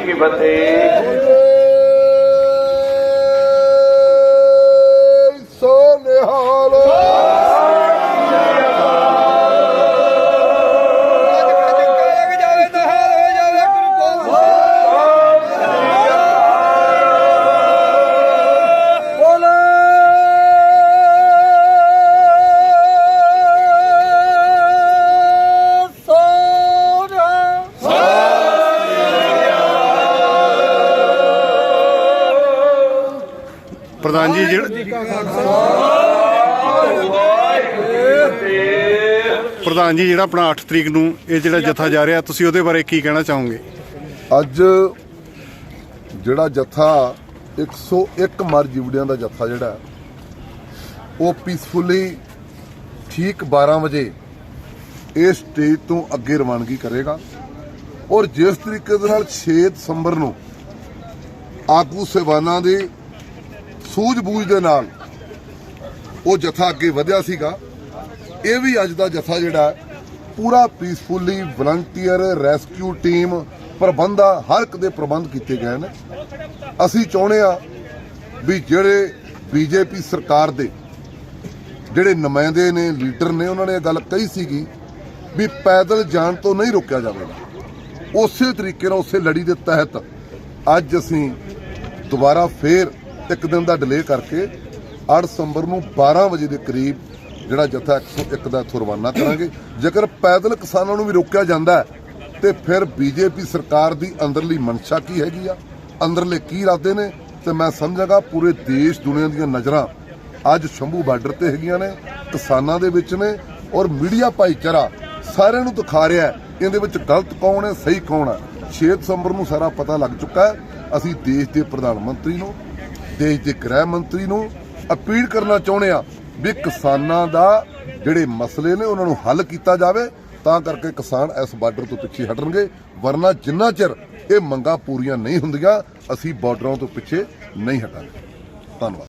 ਕੀ ਫਤਿਹ। ਪ੍ਰਧਾਨ ਜੀ, ਜਿਹੜਾ ਪ੍ਰਧਾਨ ਜੀ, ਜਿਹੜਾ ਆਪਣਾ 8 ਤਰੀਕ ਨੂੰ ਇਹ ਜਿਹੜਾ ਜਥਾ ਜਾ ਰਿਹਾ, ਤੁਸੀਂ ਉਹਦੇ ਬਾਰੇ ਕੀ ਕਹਿਣਾ ਚਾਹੋਗੇ? ਅੱਜ ਜਿਹੜਾ ਜਥਾ 101 ਮਰ ਜੀਵੜਿਆਂ ਦਾ ਜਥਾ ਜਿਹੜਾ, ਉਹ ਪੀਸਫੁਲੀ ਠੀਕ 12 ਵਜੇ ਇਸ ਸਟੇਜ ਤੋਂ ਅੱਗੇ ਰਵਾਨਗੀ ਕਰੇਗਾ। ਔਰ ਜਿਸ ਤਰੀਕੇ ਦੇ ਨਾਲ 6 ਦਸੰਬਰ ਨੂੰ ਆਗੂ ਸੇਵਾਨਾਂ ਦੇ ਸੂਝ-ਬੂਝ ਦੇ ਨਾਲ ਉਹ ਜਥਾ ਅੱਗੇ ਵਧਿਆ ਸੀਗਾ। ਇਹ ਵੀ ਅੱਜ ਦਾ ਜਥਾ ਜਿਹੜਾ ਪੂਰਾ ਪੀਸਫੁਲੀ ਵਲੰਟੀਅਰ ਰੈਸਕਿਊ ਟੀਮ ਪ੍ਰਬੰਧਾ ਹਰ ਇੱਕ ਦੇ ਪ੍ਰਬੰਧ ਕੀਤੇ ਗਏ ਨੇ। ਅਸੀਂ ਚਾਹੁੰਦੇ ਆ ਵੀ ਜਿਹੜੇ ਬੀਜੇਪੀ ਸਰਕਾਰ ਦੇ ਜਿਹੜੇ ਨੁਮਾਇੰਦੇ ਨੇ, ਲੀਡਰ ਨੇ, ਉਹਨਾਂ ਨੇ ਇਹ ਗੱਲ ਕਹੀ ਸੀਗੀ ਵੀ ਪੈਦਲ ਜਾਣ ਤੋਂ ਨਹੀਂ ਰੋਕਿਆ ਜਾਵੇਗਾ। ਉਸੇ ਤਰੀਕੇ ਨਾਲ ਉਸੇ ਲੜੀ ਦੇ ਤਹਿਤ ਅੱਜ ਅਸੀਂ ਦੁਬਾਰਾ ਫੇਰ ਇੱਕ ਦਿਨ ਦਾ ਡਿਲੇ ਕਰਕੇ 8 ਦਸੰਬਰ ਨੂੰ 12 ਵਜੇ ਦੇ ਕਰੀਬ ਜਿਹੜਾ ਜਥਾ 101 ਦਾ ਇੱਥੋਂ ਰਵਾਨਾ ਕਰਾਂਗੇ। ਜੇਕਰ ਪੈਦਲ ਕਿਸਾਨਾਂ ਨੂੰ ਵੀ ਰੋਕਿਆ ਜਾਂਦਾ ਹੈ, ਤੇ ਫਿਰ ਬੀਜੇਪੀ ਸਰਕਾਰ ਦੀ ਅੰਦਰਲੀ ਮਨਸ਼ਾ ਕੀ ਹੈਗੀ ਆ? ਅੰਦਰਲੇ ਕੀ ਇਰਾਦੇ ਨੇ? ਤੇ ਮੈਂ ਸਮਝਾਂਗਾ ਪੂਰੇ ਦੇਸ਼ ਦੁਨੀਆ ਦੀਆਂ ਨਜ਼ਰਾਂ ਅੱਜ ਸ਼ੰਭੂ ਬਾਰਡਰ ਤੇ ਹੈਗੀਆਂ ਨੇ, ਕਿਸਾਨਾਂ ਦੇ ਵਿੱਚ ਨੇ ਔਰ ਮੀਡੀਆ ਭਾਈਚਾਰਾ ਸਾਰਿਆਂ ਨੂੰ ਦਿਖਾ ਰਿਹਾ ਇਹਦੇ ਵਿੱਚ ਗਲਤ ਕੌਣ ਹੈ, ਸਹੀ ਕੌਣ ਹੈ? 6 ਦਸੰਬਰ ਨੂੰ ਸਾਰਾ ਪਤਾ ਲੱਗ ਚੁੱਕਾ ਹੈ। ਅਸੀਂ ਦੇਸ਼ ਦੇ ਪ੍ਰਧਾਨ ਮੰਤਰੀ ਨੂੰ ਦੇਸ਼ ਦੇ ਗ੍ਰਹਿ ਮੰਤਰੀ ਨੂੰ ਅਪੀਲ ਕਰਨਾ ਚਾਹੁੰਦੇ ਆ ਵੀ ਕਿਸਾਨਾਂ ਦਾ ਜਿਹੜੇ ਮਸਲੇ ਨੇ ਉਹਨਾਂ ਨੂੰ ਹੱਲ ਕੀਤਾ ਜਾਵੇ, ਤਾਂ ਕਰਕੇ ਕਿਸਾਨ ਇਸ ਬਾਰਡਰ ਤੋਂ ਪਿੱਛੇ ਹਟਣਗੇ। ਵਰਨਾ ਜਿੰਨਾ ਚਿਰ ਇਹ ਮੰਗਾਂ ਪੂਰੀਆਂ ਨਹੀਂ ਹੁੰਦੀਆਂ, ਅਸੀਂ ਬਾਰਡਰਾਂ ਤੋਂ ਪਿੱਛੇ ਨਹੀਂ ਹਟਾਂਗੇ। ਧੰਨਵਾਦ।